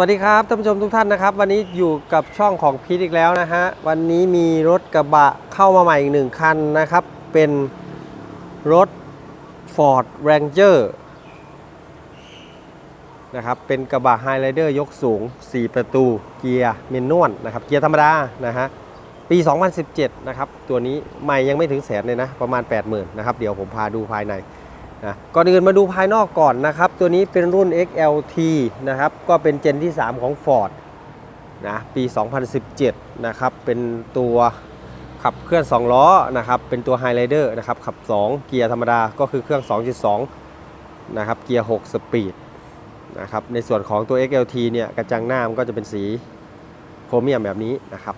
วัสดีครับท่านผู้ชมทุกท่านนะครับ วันนี้อยู่กับช่องของพีทอีกแล้วนะฮะวันนี้มีรถกระบะเข้ามาใหม่อีกหนึ่งคันนะครับ เป็นรถ Ford Ranger นะครับเป็นกระบะ Highlander ยกสูง 4 ประตูเกียร์เมนนวลนะครับเกียร์ธรรมดานะฮะปี 2017 นะครับ ตัวนี้ใหม่ยังไม่ถึงแสนเลยนะ ประมาณ 80,000 นะครับ เดี๋ยวผมพาดูภายใน นะก่อนอื่นมาดูภายนอกก่อนนะครับ ตัวนี้เป็นรุ่น XLT นะครับ ก็เป็นเจนที่ 3 ของ Ford นะปี 2017 นะครับ เป็นตัวขับเคลื่อน 2 ล้อนะครับ เป็นตัว Highlander นะครับ ขับ 2 เกียร์ธรรมดาก็คือเครื่อง 2.2 นะครับ เกียร์ 6 สปีดนะครับ ในส่วนของตัว XLT เนี่ย กระจังหน้ามันก็จะเป็นสีโครเมียมแบบนี้นะครับ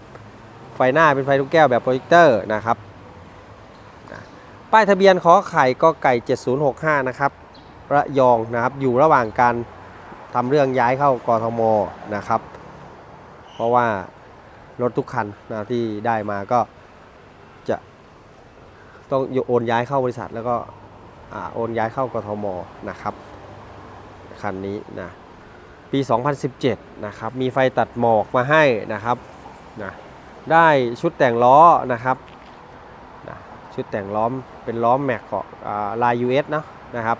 ไฟหน้าเป็นไฟลูกแก้วแบบโปรเจคเตอร์นะครับ ป้ายทะเบียนขอไข่ก็ไก่ 7065 นะครับระยองนะครับอยู่ระหว่างการทำเรื่องย้ายเข้ากทมนะครับ เพราะว่ารถทุกคันนะที่ได้มาก็จะต้องโอนย้ายเข้าบริษัทแล้วก็โอนย้ายเข้ากทมนะครับคันนี้นะปี 2017 นะครับมีไฟตัดหมอกมาให้นะครับนะได้ชุดแต่งล้อนะครับ ชุดแต่งล้อมเป็นล้อมแม็กของลาย US เนะนะครับ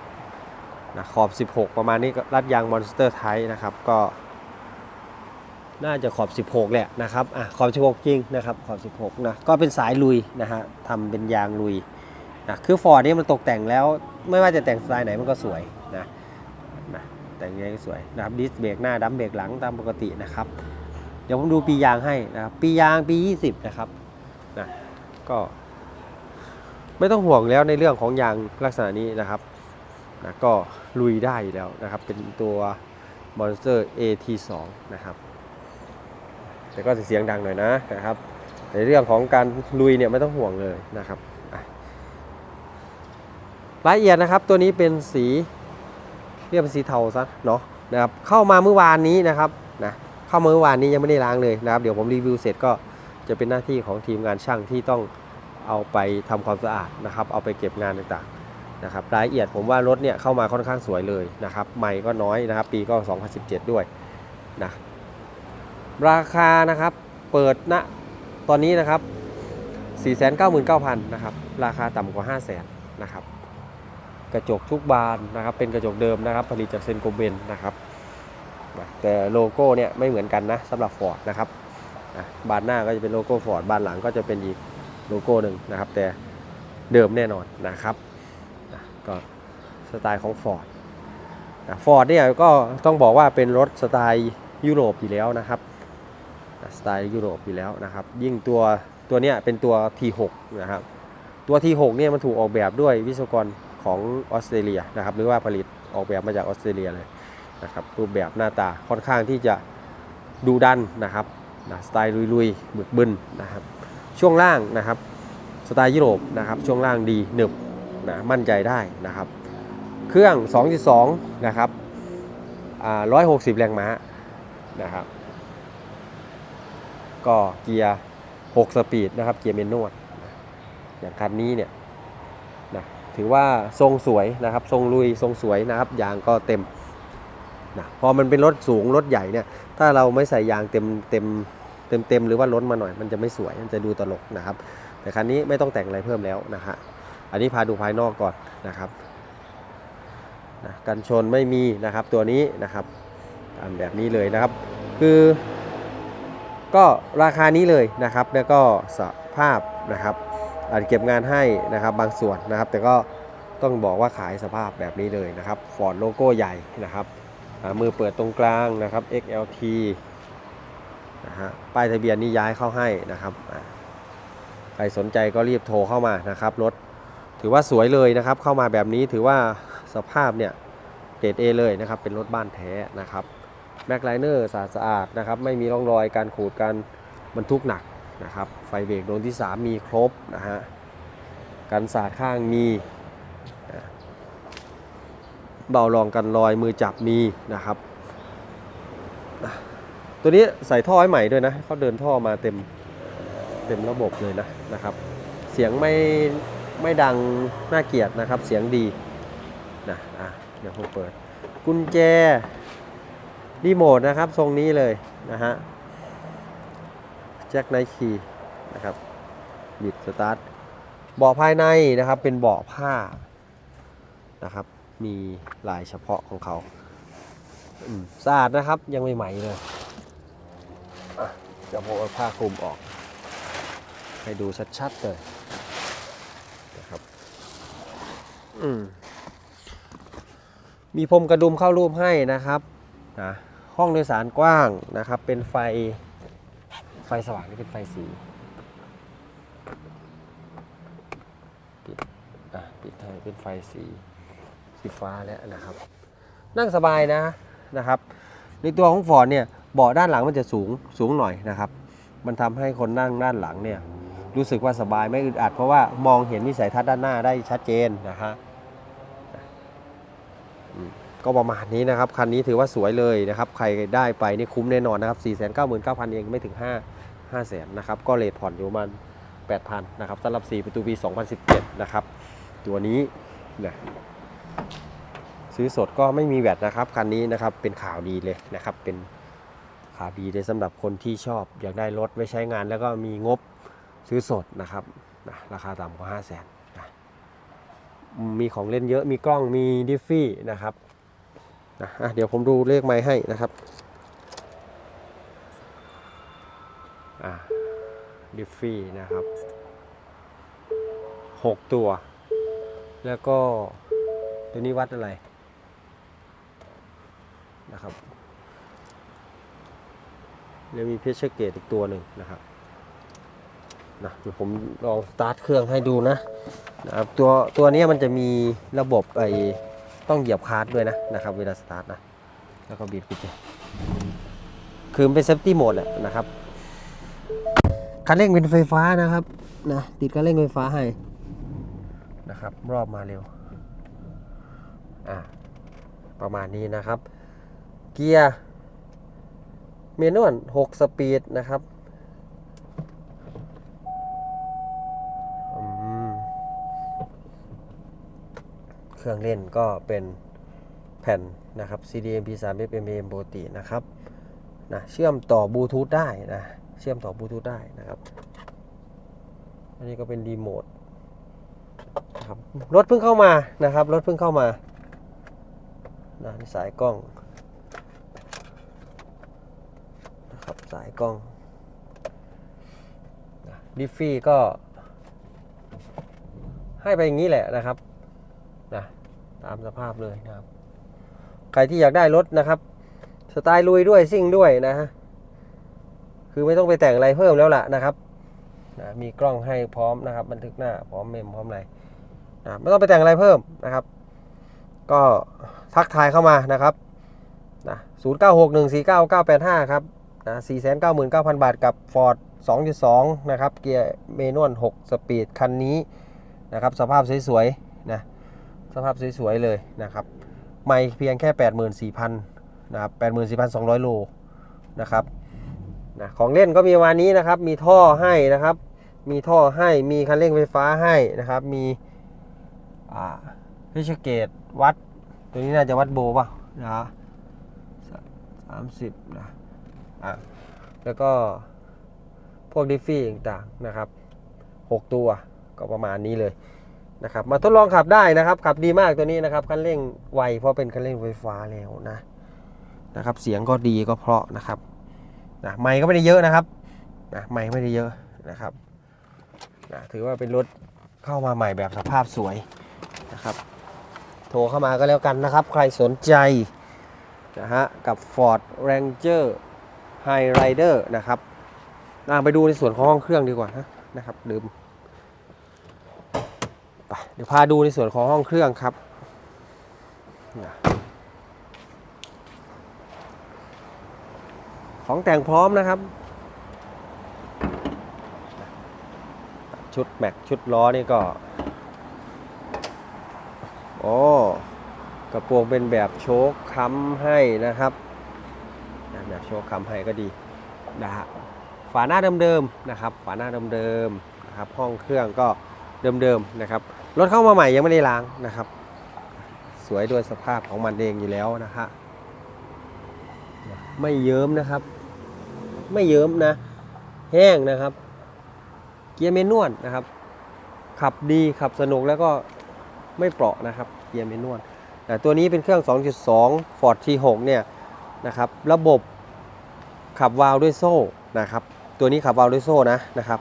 นะขอบ 16 ประมาณนี้ก็รัดยางมอนสเตอร์ไทนะครับก็ น่าจะขอบ 16 แหละนะครับอะขอบ 16 จริงนะครับขอบ 16 นะก็เป็นสายลุยนะฮะทำเป็นยางลุยนะคือฟอร์ดนี่มันตกแต่งแล้ว ไม่ว่าจะแต่งสไตล์ไหนมันก็สวยนะนะแต่งยังไงก็สวยนะครับดิสเบรกหน้าดัมเบรกหลังตามปกตินะครับ เดี๋ยวผมดูปียางให้นะครับปียางปี 20 นะครับนะก็ ไม่ต้องห่วงแล้วในเรื่องของยางลักษณะนี้นะครับนะก็ลุยได้แล้วนะครับ เป็นตัว Monster AT2 นะครับ แต่ก็จะเสียงดังหน่อยนะนะครับ ในเรื่องของการลุยเนี่ยไม่ต้องห่วงเลยนะครับรายละเอียดนะครับตัวนี้เป็นสีเรียกเป็นสีเทาซะเนาะนะครับเข้ามาเมื่อวานนี้นะครับนะเข้ามาเมื่อวานนี้ยังไม่ได้ล้างเลยนะครับ เดี๋ยวผมรีวิวเสร็จก็จะเป็นหน้าที่ของทีมงานช่างที่ต้อง เอาไปทำความสะอาดนะครับ เอาไปเก็บงานต่างๆนะครับรายละเอียดผมว่ารถเนี่ยเข้ามาค่อนข้างสวยเลยนะครับใหม่ก็น้อยนะครับ ปีก็ 2017 ด้วยนะราคานะครับเปิดณตอนนี้นะครับ 499,000นะครับราคาต่ำกว่า 500,000นะครับกระจกทุกบานนะครับเป็นกระจกเดิมนะครับ ผลิตจากเซนโกเบนนะครับแต่โลโก้เนี่ยไม่เหมือนกันนะสำหรับ Ford นะครับบานหน้าก็จะเป็นโลโก้ Ford บานหลังก็จะเป็นอีก โลโก้หนึ่งนะครับ แต่เดิมแน่นอนนะครับนะก็สไตล์ของ Ford นะ Ford เนี่ยก็ต้องบอกว่าเป็นรถสไตล์ยุโรปอยู่แล้วนะครับนะสไตล์ยุโรปอยู่แล้วนะครับ ยิ่งตัวตัวเนี้ยเป็นตัว T6 นะครับตัว T6 เนี่ยมันถูกออกแบบด้วยวิศวกรของออสเตรเลียนะครับหรือว่าผลิตออกแบบมาจากออสเตรเลียเลยนะครับรูปแบบหน้าตาค่อนข้างที่จะดูดันนะครับนะสไตล์ลุยๆบึกบึนนะครับ ช่วงล่างนะครับสไตล์ยุโรปนะครับช่วงล่างดีหนึบนะมั่นใจได้นะครับ เครื่อง 2.2 นะครับอ่า160 แรงม้านะครับ ก็เกียร์ 6 สปีดนะครับ เกียร์เมนนวลนะอย่างคันนี้เนี่ยนะถือว่าทรงสวยนะครับ ทรงลุยทรงสวยนะครับ ยางก็เต็มนะพอมันเป็นรถสูงรถใหญ่เนี่ย ถ้าเราไม่ใส่ยางเต็มเต็ม เต็มๆหรือว่าล้นมาหน่อยมันจะไม่สวยมันจะดูตลกนะครับ แต่คันนี้ไม่ต้องแต่งอะไรเพิ่มแล้วนะฮะอันนี้พาดูภายนอกก่อนนะครับนะกันชนไม่มีนะครับตัวนี้นะครับตามแบบนี้เลยนะครับ คือ ก็ราคานี้เลยนะครับ แล้วก็สภาพนะครับอาจเก็บงานให้นะครับบางส่วนนะครับ แต่ก็ต้องบอกว่าขายสภาพแบบนี้เลยนะครับฟอร์ดโลโก้ใหญ่นะครับมือเปิดตรงกลางนะครับ XLT นะฮะป้ายทะเบียนนี่ย้ายเข้าให้นะครับใครสนใจก็รีบโทรเข้ามานะครับรถถือว่าสวยเลยนะครับ เข้ามาแบบนี้ถือว่าสภาพเนี่ยเกรด A เลยนะครับ เป็นรถบ้านแท้นะครับแม็กไลเนอร์สะอาดสะอาดนะครับ ไม่มีร่องรอยการขูดการบรรทุกหนักนะครับ ไฟเบรกโดนที่ 3 มีครบนะฮะกันสาดข้างมีเบารองกันรอยมือจับมีนะครับ ตัวนี้ใส่ท่อให้ใหม่ด้วยนะเขาเดินท่อมาเต็มเต็มระบบเลยนะนะครับ เสียงไม่ไม่ดังน่าเกลียดนะครับ เสียงดีนะอะเดี๋ยวผมเปิด กุญแจรีโมทนะครับ ทรงนี้เลยนะฮะแจ็คไนคีนะครับบิดสตาร์ทเบาะภายในนะครับเป็นเบาะผ้านะครับ มีลายเฉพาะของเขาสะอาดนะครับยังไม่ใหม่เลย จะโผล่เอาผ้าคลุมออก ให้ดูชัดๆเลยนะครับอืมมีพรมกระดุมเข้ารูปให้นะครับนะห้องโดยสารกว้างนะครับ เป็นไฟไฟสว่างนี่เป็นไฟสีปิดอะปิดให้เป็นไฟสีสีฟ้าแล้วนะครับ นั่งสบายนะนะครับ ในตัวของฟอร์ดเนี่ย เบาะด้านหลังมันจะสูงสูงหน่อยนะครับ มันทำให้คนนั่งด้านหลังเนี่ยรู้สึกว่าสบายไม่อึดอัดเพราะว่ามองเห็นวิสัยทัศน์ด้านหน้าได้ชัดเจนนะฮะก็ประมาณนี้นะครับ คันนี้ถือว่าสวยเลยนะครับ ใครได้ไปนี่คุ้มแน่นอนนะครับ 4 9 9 0 0 0 เองไม่ถึง 5 5แสนนะครับ ก็เลทผ่อนอยู่ประมาณ8,000นะครับสำหรับ 4 ประตูปี 2017 นะครับ ตัวนี้นะซื้อสดก็ไม่มีแวดนะครับ คันนี้นะครับเป็นข่าวดีเลยนะครับเป็นาดีเลยสำหรับคนที่ชอบ อยากได้รถไว้ใช้งาน แล้วก็มีงบซื้อสดนะครับนะราคาต่ำกว่า 5 0 0แสนนะมีของเล่นเยอะมีกล้องมีดิฟฟี่นะครับนะะเดี๋ยวผมดูเลขไม้ให้นะครับดิฟฟี่นะครับ 6 ตัว แล้วก็ตัวนี้วัดอะไรนะครับ แล้วมีเพชรเกตอีกตัวหนึ่งนะครับนะเดี๋ยวผมลองสตาร์ทเครื่องให้ดูนะนะครับตัวตัวนี้มันจะมีระบบไอ้ต้องเหยียบคลัสด้วยนะนะครับเวลาสตาร์ทนะแล้วก็บีบกุญแจคือมันเป็นเซฟตี้โหมดแหละนะครับคันเร่งเป็นไฟฟ้านะครับนะติดคันเร่งไฟฟ้าให้นะครับรอบมาเร็วอะประมาณนี้นะครับ เกียร์ เมนวล6สปีดนะครับอืมเครื่องเล่นก็เป็นแผ่นนะครับ CD MP3 FM AM ปกตินะครับนะเชื่อมต่อบลูทูธได้นะเชื่อมต่อบลูทูธได้นะครับ อันนี้ก็เป็นรีโมทนะครับรถเพิ่งเข้ามานะครับรถเพิ่งเข้ามานะนี่สายกล้อง นะครับสายกล้องดิฟฟี่ก็ ให้ไปอย่างนี้แหละนะครับนะตามสภาพเลยนะครับ ใครที่อยากได้รถนะครับ สไตล์ลุยด้วยซิ่งด้วยนะฮะคือไม่ต้องไปแต่งอะไรเพิ่มแล้วล่ะนะครับนะมีกล้องให้พร้อมนะครับ บันทึกหน้าพร้อมเมมพร้อมอะไรนะไม่ต้องไปแต่งอะไรเพิ่มนะครับ ก็ทักทายเข้ามานะครับนะ0 9 6 1 4 9 9 8 5ครับ นะ4 9 9 0 0 0 บาทกับ Ford 2.2 นะครับ เกียร์เมนวล6 สปีด คันนี้นะครับ สภาพสวยๆ นะ สภาพสวยๆ เลยนะครับ ไม่เพียงแค่ 84,000 นะครับ 84,200 โล นะครับนะของเล่นก็มีวันนี้นะครับ มีท่อให้นะครับ มีท่อให้ มีคันเร่งไฟฟ้าให้นะครับ มีอ่าพิชเกตวัด ตัวนี้น่าจะวัดโบป่ะนะฮะสามสิบนะ อะแล้วก็พวกดิฟฟี่ต่างๆนะครับหกตัวก็ประมาณนี้เลยนะครับ มาทดลองขับได้นะครับ ขับดีมากตัวนี้นะครับคันเร่งไวเพราะเป็นคันเร่งไฟฟ้าแล้วนะนะครับ เสียงก็ดีก็เพราะนะครับนะไม่ก็ไม่ได้เยอะนะครับนะไม่ไม่ได้เยอะนะครับนะถือว่าเป็นรถเข้ามาใหม่แบบสภาพสวยนะครับ โทรเข้ามาก็แล้วกันนะครับ ใครสนใจนะฮะกับ Ford Ranger High Rider นะครับไปดูในส่วนของห้องเครื่องดีกว่านะนะครับลืมไปเดี๋ยวพาดูในส่วนของห้องเครื่องครับของแต่งพร้อมนะครับ ชุดแม็กชุดล้อนี่ก็โอ้กระโปรงเป็นแบบโชคค้ำให้นะครับ ชคค้ำให้ก็ดีนะฮะฝาหน้าเดิมๆนะครับ ฝาหน้าเดิมๆนะครับห้องเครื่องก็เดิมๆนะครับรถเข้ามาใหม่ยังไม่ได้ล้างนะครับ สวยด้วยสภาพของมันเองอยู่แล้วนะฮะนะไม่เยิ้มนะครับ ไม่เยิ้มนะ แห้งนะครับ เกียร์เมนวลนะครับ ขับดีขับสนุกแล้วก็ไม่เปราะนะครับ เกียร์เมนวลแต่ตัวนี้เป็นเครื่อง 2.2 Ford T6 เนี่ยนะครับ ระบบ ขับวาล์วด้วยโซ่นะครับ ตัวนี้ขับวาล์วด้วยโซ่นะนะครับ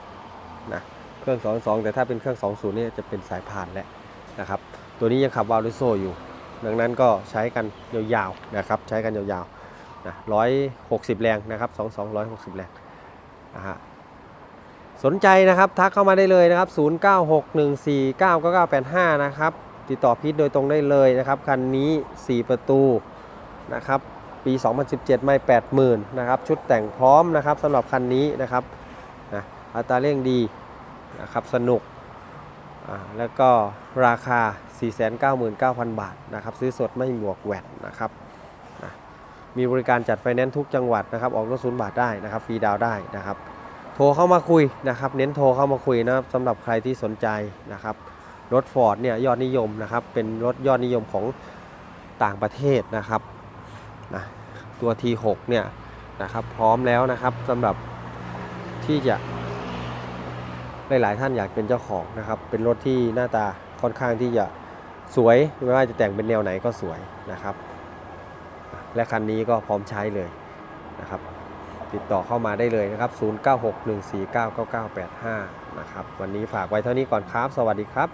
นะเครื่อง 2.2 แต่ถ้าเป็นเครื่อง 2.0เนี่ยจะเป็นสายพานแล้วนะครับ ตัวนี้ยังขับวาล์วด้วยโซ่อยู่ ดังนั้นก็ใช้กันยาวๆนะครับ ใช้กันยาวๆนะ160 แรงนะครับ2 2 160 แรงนะฮะสนใจนะครับทักเข้ามาได้เลยนะครับ 0961499985 นะครับ ติดต่อพีทโดยตรงได้เลยนะครับ คันนี้ 4 ประตูนะครับ ปี 2017 ไม่ 80,000นะครับชุดแต่งพร้อมนะครับสำหรับคันนี้นะครับนะอัตราเร่งดีนะครับสนุกแล้วก็ราคา 499,000 บาทนะครับซื้อสดไม่บวกแวดนะครับนะมีบริการจัดไฟแนนซ์ทุกจังหวัดนะครับออกรถศูนย์บาทได้นะครับฟรีดาวได้นะครับโทรเข้ามาคุยนะครับเน้นโทรเข้ามาคุยนะครับสำหรับใครที่สนใจนะครับรถ Ford เนี่ยยอดนิยมนะครับเป็นรถยอดนิยมของต่างประเทศนะครับ นะตัว T6 เนี่ยนะครับพร้อมแล้วนะครับสำหรับที่จะหลายๆท่านอยากเป็นเจ้าของนะครับ เป็นรถที่หน้าตาค่อนข้างที่จะสวยไม่ว่าจะแต่งเป็นแนวไหนก็สวยนะครับ และคันนี้ก็พร้อมใช้เลยนะครับ ติดต่อเข้ามาได้เลยนะครับ 0961499985 นะครับ วันนี้ฝากไว้เท่านี้ก่อนครับ สวัสดีครับ